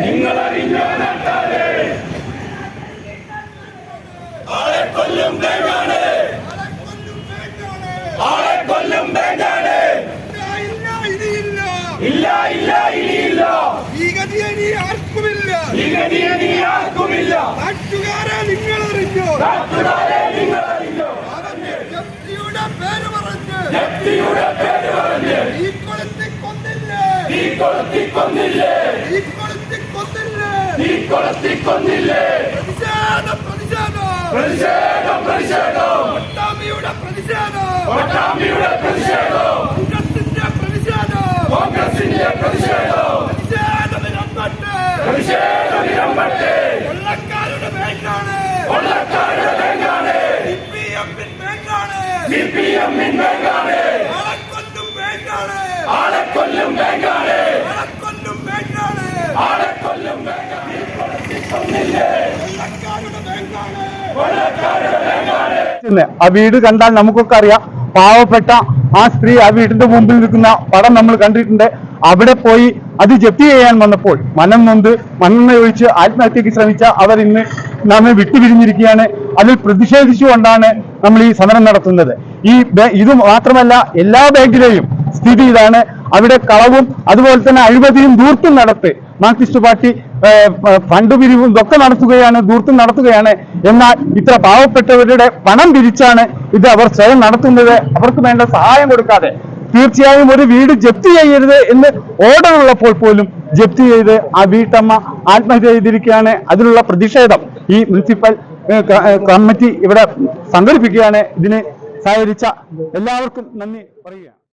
നിങ്ങൾ അറിഞ്ഞ നാട്ടാരെ ആളെ കൊല്ലും വേണ്ടാണ് ആളെ കൊല്ലും വേണ്ടാണ് ഇല്ല ഇല്ല ഇനിയില്ല ഈ ഗതിയനി ആർക്കുമില്ല ഈ ഗതിയനി ആർക്കുമില്ല നാട്ടുകാരെ നിങ്ങൾ അറിഞ്ഞോ നാട്ടുകാരെ നിങ്ങൾ അറിഞ്ഞോ അവന്റെ ശക്തിയുടെ പേര് പറഞ്ഞു ശക്തിയുടെ കൊളുത്തി കൊന്നില്ലേ തീ കൊളുത്തി കൊന്നില്ലേ പ്രതിഷേധം പ്രതിഷേധം പ്രതിഷേധം. പ്രതിഷേധം പട്ടാമ്പിയുടെ പ്രതിഷേധം പട്ടാമ്പിയുടെ പ്രതിഷേധം. കോൺഗ്രസിന്റെ പ്രതിഷേധം കോൺഗ്രസിന്റെ പ്രതിഷേധം. പ്രതിഷേധമിരമ്പട്ട് പ്രതിഷേധം ഇരമ്പട്ടെ കൊള്ളക്കാരുടെ ബാങ്കാണ് കൊള്ളക്കാരുടെ ബാങ്കാണ് സി പി എമ്മിൻ ബാങ്കാണ് സി പി എമ്മിൻ ബാങ്കാണ് ആളെക്കൊല്ലും ബാങ്കാണ് ആളെ കൊല്ലും ബാങ്കാണ് ആളെക്കൊല്ലും ബാങ്കാണ് ആളെ കൊല്ലും ബാങ്കാണ് തീ കൊളുത്തി കൊന്നില്ലേ കൊള്ളക്കാരുടെ ബാങ്കാണ് കൊള്ളക്കാരുടെ ബാങ്കാണ് ഇന്ന് ആ വീട് കണ്ടാൽ നമുക്കൊക്കെ അറിയാം. പാവപ്പെട്ട ആ സ്ത്രീ ആ വീടിന്റെ മുമ്പിൽ നിൽക്കുന്ന പടം നമ്മൾ കണ്ടിട്ടുണ്ട്. അവിടെ പോയി അത് ജപ്തി ചെയ്യാൻ വന്നപ്പോൾ മനം നൊന്ത് മണ്ണെണ്ണ ഒഴിച്ച് ആത്മഹത്യക്ക് ശ്രമിച്ച അവർ ഇന്ന് നമ്മെ വിട്ടുപിരിഞ്ഞിരിക്കുകയാണ്. അതിൽ പ്രതിഷേധിച്ചുകൊണ്ടാണ് നമ്മൾ ഈ സമരം നടത്തുന്നത്. ഈ ഇത് മാത്രമല്ല എല്ലാ ബാങ്കിലെയും സ്ഥിതി ഇതാണ്. അവിടെ കളവും അതുപോലെ തന്നെ അഴിമതിയും ദൂർത്തും നടത്ത് മാർക്സിസ്റ്റ് പാർട്ടി ഫണ്ട് പിരിവും ഇതൊക്കെ നടത്തുകയാണ് ദൂർത്തും നടത്തുകയാണ്. എന്നാൽ ഇത്ര പാവപ്പെട്ടവരുടെ പണം പിരിച്ചാണ് ഇത് അവർ സ്വയം നടത്തുന്നത്. അവർക്ക് വേണ്ട സഹായം കൊടുക്കാതെ. തീർച്ചയായും ഒരു വീട് ജപ്തി ചെയ്യരുത് എന്ന് ഓർഡർ ഉള്ളപ്പോൾ പോലും ജപ്തി ചെയ്ത് ആ വീട്ടമ്മ ആത്മഹത്യ ചെയ്തിരിക്കുകയാണ്. അതിനുള്ള പ്രതിഷേധം ഈ മുനിസിപ്പൽ കമ്മിറ്റി ഇവിടെ സംഘടിപ്പിക്കുകയാണ്. ഇതിന് സഹകരിച്ച എല്ലാവർക്കും നന്ദി പറയുക